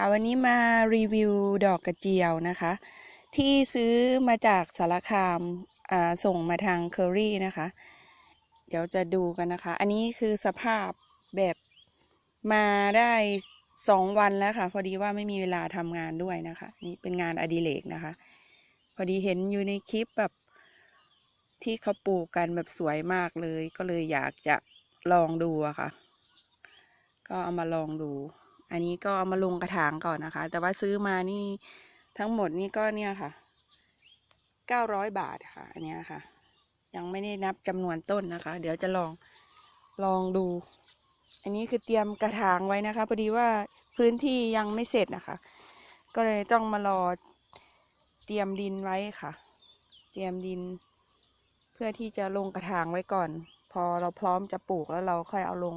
ค่ะวันนี้มารีวิวดอกกระเจียวนะคะ ที่ซื้อมาจากสารคามส่งมาทางเคอรี่นะคะ เดี๋ยวจะดูกันนะคะ อันนี้คือสภาพแบบมาได้สองวันแล้วค่ะ พอดีว่าไม่มีเวลาทำงานด้วยนะคะ นี่เป็นงานอดิเรกนะคะ พอดีเห็นอยู่ในคลิปแบบที่เขาปลูกกันแบบสวยมากเลย ก็เลยอยากจะลองดูอะค่ะ ก็เอามาลองดู อันนี้ก็เอามาลงกระถางก่อนนะคะ แต่ว่าซื้อมานี่ทั้งหมดนี่ก็เนี่ยค่ะเก้าร้อยบาทค่ะ อันนี้ค่ะ ยังไม่ได้นับจำนวนต้นนะคะ เดี๋ยวจะลองลองดู อันนี้คือเตรียมกระถางไว้นะคะพอดีว่าพื้นที่ยังไม่เสร็จนะคะ ก็เลยต้องมารอเตรียมดินไว้ค่ะ เตรียมดิน เพื่อที่จะลงกระถางไว้ก่อน พอเราพร้อมจะปลูกแล้วเราค่อยเอาลง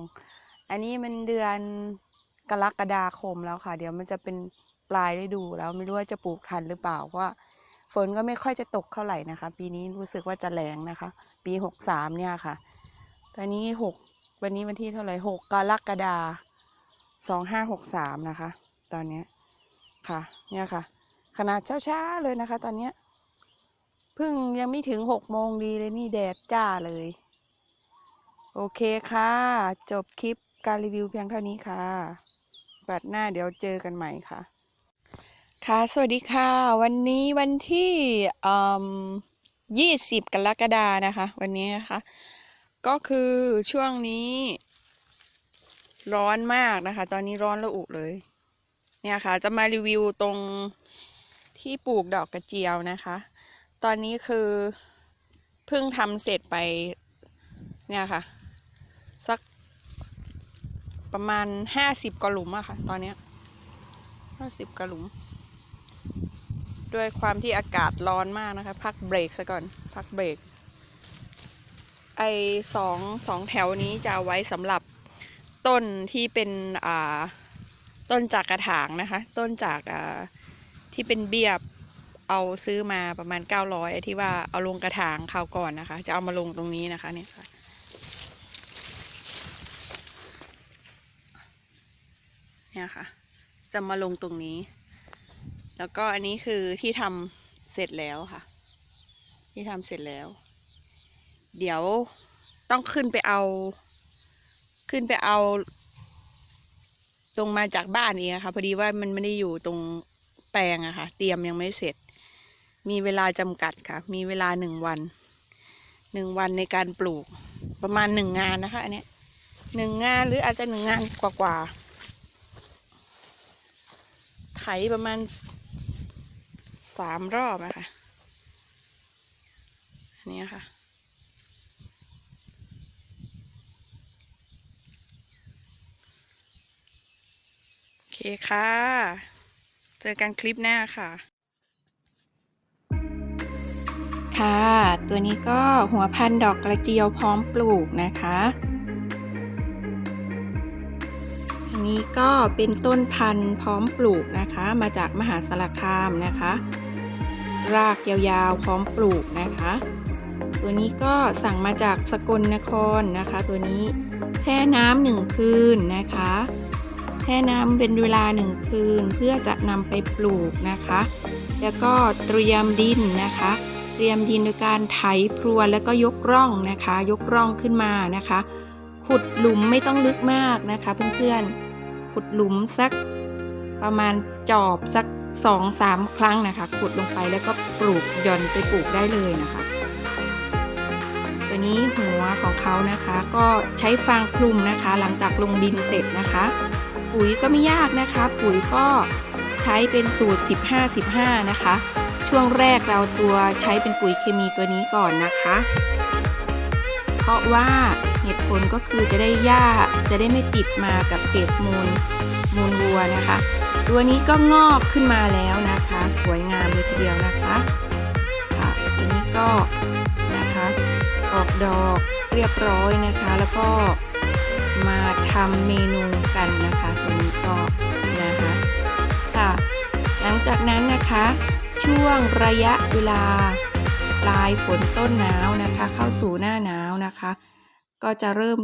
อันนี้มันเดือน กรกฎาคมแล้วค่ะ เดี๋ยวมันจะเป็นปลายฤดูแล้วไม่รู้ว่าจะปลูกทันหรือเปล่าเพราะว่าฝนก็ไม่ค่อยจะตกเท่าไหร่นะคะ ปีนี้รู้สึกว่าจะแรงนะคะ ปีหกสามเนี่ยค่ะ ตอนนี้หกวันนี้วันที่เท่าไหร่หกกรกฎาสองห้าหกสามนะคะ ตอนเนี้ค่ะเนี่ยค่ะ ขนาดเช้าๆเลยนะคะ ตอนเนี้ยเพิ่งยังไม่ถึงหกโมงดีเลยนี่แดดจ้าเลย โอเคค่ะ จบคลิปการรีวิวเพียงเท่านี้ค่ะ บัดหน้าเดี๋ยวเจอกันใหม่ค่ะ ค่ะ สวัสดีค่ะ วันนี้วันที่ยี่สิบกรกฎานะคะ วันนี้นะคะ ก็คือช่วงนี้ ร้อนมากนะคะ ตอนนี้ร้อนระอุเลย เนี่ยค่ะ จะมารีวิวตรงที่ปลูกดอกกระเจียวนะคะ ตอนนี้คือเพิ่งทำเสร็จไป เนี่ยค่ะ สัก ประมาณห้าสิบกว่าหลุมอะค่ะ ตอนเนี้ห้าสิบกว่าหลุม ด้วยความที่อากาศร้อนมากนะคะ พักเบรกซะก่อน พักเบรก ไอสองสองแถวนี้จะไว้สำหรับต้นที่เป็นอ่าต้นจากกระถางนะคะ ต้นจากอ่าที่เป็นเบี้ยเอาซื้อมาประมาณ 900ไอ้ที่ว่าเอาลงกระถางคราวก่อนนะคะ จะเอามาลงตรงนี้นะคะเนี่ยค่ะ เนี่ยค่ะ จะมาลงตรงนี้ แล้วก็อันนี้คือที่ทำเสร็จแล้วค่ะ ที่ทำเสร็จแล้ว เดี๋ยวต้องขึ้นไปเอา ขึ้นไปเอา ลงมาจากบ้านเองค่ะพอดีว่ามันไม่ได้อยู่ตรงแปลงอะค่ะ เตรียมยังไม่เสร็จ มีเวลาจำกัดค่ะ มีเวลาหนึ่งวันหนึ่งวันในการปลูกประมาณหนึ่งงานนะคะ อันนี้หนึ่งงานหรืออาจจะหนึ่งงานกว่าๆ ประมาณสามรอบนะคะอันนี้ค่ะ โอเคค่ะ เจอกันคลิปหน้าค่ะ ค่ะ ตัวนี้ก็หัวพันดอกกระเจียวพร้อมปลูกนะคะ นี้ก็เป็นต้นพันธุ์พร้อมปลูกนะคะ มาจากมหาสารคามนะคะ รากยาวๆพร้อมปลูกนะคะ ตัวนี้ก็สั่งมาจากสกลนครนะคะ ตัวนี้แช่น้ำหนึ่งคืนนะคะ แช่น้ำเป็นเวลาหนึ่งคืนเพื่อจะนำไปปลูกนะคะ แล้วก็เตรียมดินนะคะ เตรียมดินโดยการไถพรวนแล้วก็ยกร่องนะคะ ยกร่องขึ้นมานะคะขุดหลุมไม่ต้องลึกมากนะคะเพื่อนๆ ขุดหลุมสักประมาณจอบสักสองสามครั้งนะคะ ขุดลงไปแล้วก็ปลูกย่อนไปปลูกได้เลยนะคะ ตัวนี้หัวของเขานะคะก็ใช้ฟางคลุมนะคะ หลังจากลงดินเสร็จนะคะ ปุ๋ยก็ไม่ยากนะคะ ปุ๋ยก็ใช้เป็นสูตร 15-15 นะคะ ช่วงแรกเราตัวใช้เป็นปุ๋ยเคมีตัวนี้ก่อนนะคะ เพราะว่า เหตุผลก็คือจะได้หญ้าจะได้ไม่ติดมากับเศษมูลมูลวัวนะคะ ตัวนี้ก็งอกขึ้นมาแล้วนะคะ สวยงามเลยทีเดียวนะคะค่ะตัวนี้ก็นะคะออกดอกเรียบร้อยนะคะ แล้วก็มาทำเมนูกันนะคะตัวนี้ก็นะคะค่ะหลังจากนั้นนะคะ ช่วงระยะเวลาปลายฝนต้นหนาวนะคะ เข้าสู่หน้าหนาวนะคะ ก็จะเริ่ม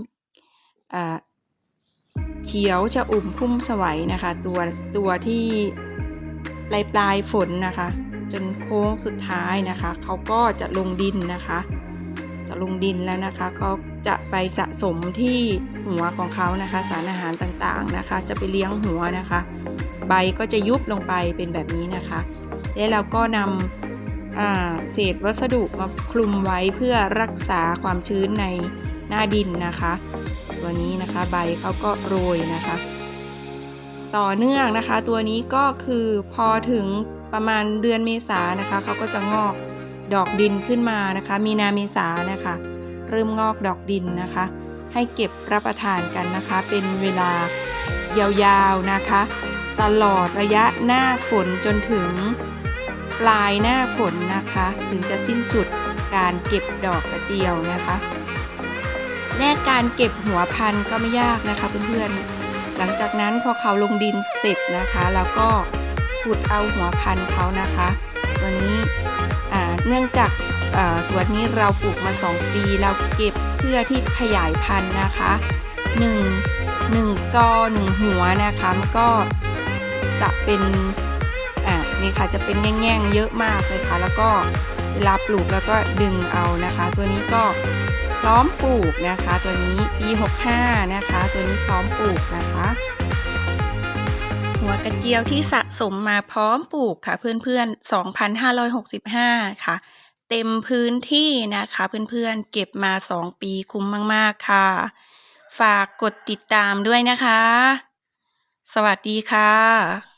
เขียวจะอุ่มพุ่มสวัยนะคะ ตัวตัวที่ปลายปลายฝนนะคะ จนโค้งสุดท้ายนะคะเขาก็จะลงดินนะคะ จะลงดินแล้วนะคะก็จะไปสะสมที่หัวของเขานะคะ สารอาหารต่างๆนะคะ จะไปเลี้ยงหัวนะคะ ใบก็จะยุบลงไปเป็นแบบนี้นะคะ แล้วเราก็นำเศษวัสดุมาคลุมไว้เพื่อรักษาความชื้นใน หน้าดินนะคะ ตัวนี้นะคะใบเขาก็โรยนะคะ ต่อเนื่องนะคะ ตัวนี้ก็คือพอถึงประมาณเดือนเมษานะคะเขาก็จะงอกดอกดินขึ้นมานะคะ มีนาเมษานะคะ เริ่มงอกดอกดินนะคะ ให้เก็บรับประทานกันนะคะ เป็นเวลายาวๆนะคะ ตลอดระยะหน้าฝนจนถึงปลายหน้าฝนนะคะ ถึงจะสิ้นสุดการเก็บดอกกระเจียวนะคะ และการเก็บหัวพันธุ์ก็ไม่ยากนะคะเพื่อนๆ หลังจากนั้นพอเขาลงดินเสร็จนะคะ แล้วก็ขุดเอาหัวพันธุ์เขานะคะตัวนี้เนื่องจากสวนนี้เราปลูกมา 2 ปี เราเก็บเพื่อที่ขยายพันธุ์นะคะ1 1กอ1หัวนะคะมันก็จะเป็นอ่านี่ค่ะจะเป็นแง่งๆเยอะมากเลยค่ะ แล้วก็เวลาปลูกแล้วก็ดึงเอานะคะ ตัวนี้ก็ ร้อมปลูกนะคะ ตัวนี้ปี65นะคะ ตัวนี้พร้อมปลูกนะคะ หัวกระเจียวที่สะสมมาพร้อมปลูกค่ะ เพื่อนๆ 2,565 ค่ะ เต็มพื้นที่นะคะ เพื่อนๆ เก็บมา 2 ปีคุ้มมากๆค่ะ ฝากกดติดตามด้วยนะคะ สวัสดีค่ะ